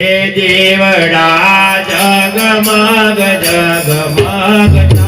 દેવડા જગમગ જગમગ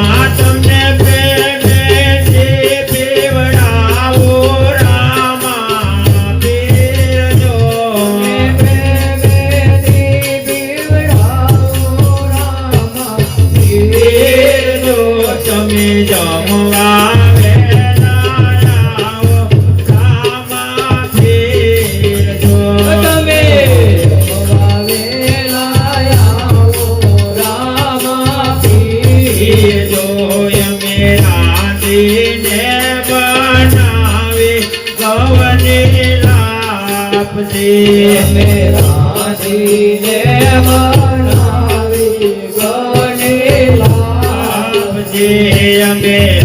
ஆட்டம் લાપસી